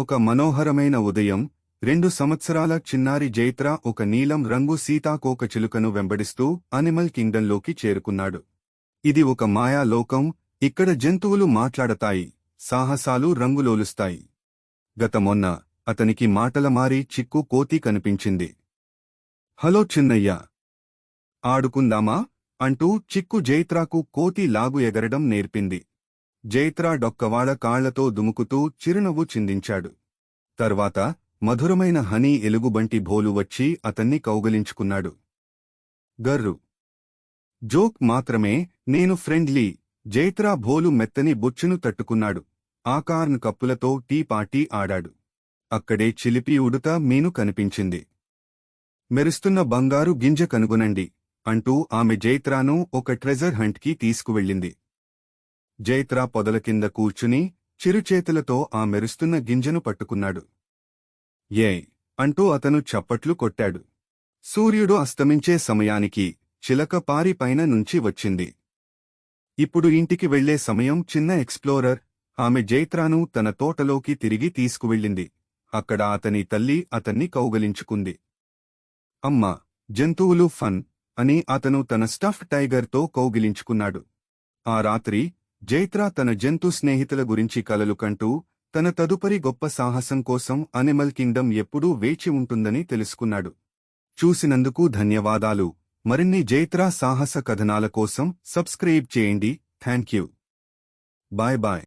ఒక మనోహరమైన ఉదయం రెండు సంవత్సరాల చిన్నారి జైత్ర ఒక నీలం రంగు సీతాకోక చిలుకను వెంబడిస్తూ అనిమల్ కింగ్డంలోకి చేరుకున్నాడు. ఇది ఒక మాయా లోకం ఇక్కడ జంతువులు మాట్లాడతాయి సాహసాలు రంగులోలుస్తాయి. గత మొన్న అతనికి మాటల మారి చిక్కు కోతి కనిపించింది. హలో చిన్నయ్య! ఆడుకుందామా? అంటూ చిక్కు జైత్రాకు కోతి లాగు ఎగరడం నేర్పింది. జైత్రా డొక్కవాడ కాళ్ళతో దుముకుతూ చిరునవ్వు చిందించాడు. తర్వాత మధురమైన హనీ ఎలుగుబంటి భోలు వచ్చి అతన్ని కౌగలించుకున్నాడు. గర్రు. జోక్ మాత్రమే నేను ఫ్రెండ్లీ జైత్రా భోలు మెత్తని బొచ్చును తట్టుకున్నాడు. ఆకార్న్ కప్పులతో టీ పార్టీ ఆడాడు. అక్కడే చిలిపి ఉడుత మీను కనిపించింది. మెరుస్తున్న బంగారు గింజ కనుగొనండి అంటూ ఆమె జైత్రాను ఒక ట్రెజర్ హంట్కి తీసుకువెళ్ళింది. జైత్రా పొదల కింద కూర్చుని చిరుచేతులతో ఆ మెరుస్తున్న గింజను పట్టుకున్నాడు. ఏ అంటూ అతను చప్పట్లు కొట్టాడు. సూర్యుడు అస్తమించే సమయానికి చిలక పారి పైన నుంచి వచ్చింది. ఇప్పుడు ఇంటికి వెళ్ళే సమయం చిన్న ఎక్స్ప్లోరర్ ఆమె జైత్రాను తన తోటలోకి తిరిగి తీసుకువెళ్ళింది. అక్కడ అతని తల్లి అతన్ని కౌగలించుకుంది. అమ్మా! జంతువులు ఫన్! అని అతను తన స్టఫ్ టైగర్తో కౌగిలించుకున్నాడు. ఆ రాత్రి జైత్రా తన జంతు స్నేహితుల గురించి కలలు కంటూ తన తదుపరి గొప్ప సాహసం కోసం అనిమల్ కింగ్డమ్ ఎప్పుడూ వేచి ఉంటుందని తెలుసుకున్నాడు. చూసినందుకు ధన్యవాదాలు. మరిన్ని జైత్రా సాహస కథనాల కోసం సబ్స్క్రైబ్ చేయండి. Thank you. Bye bye.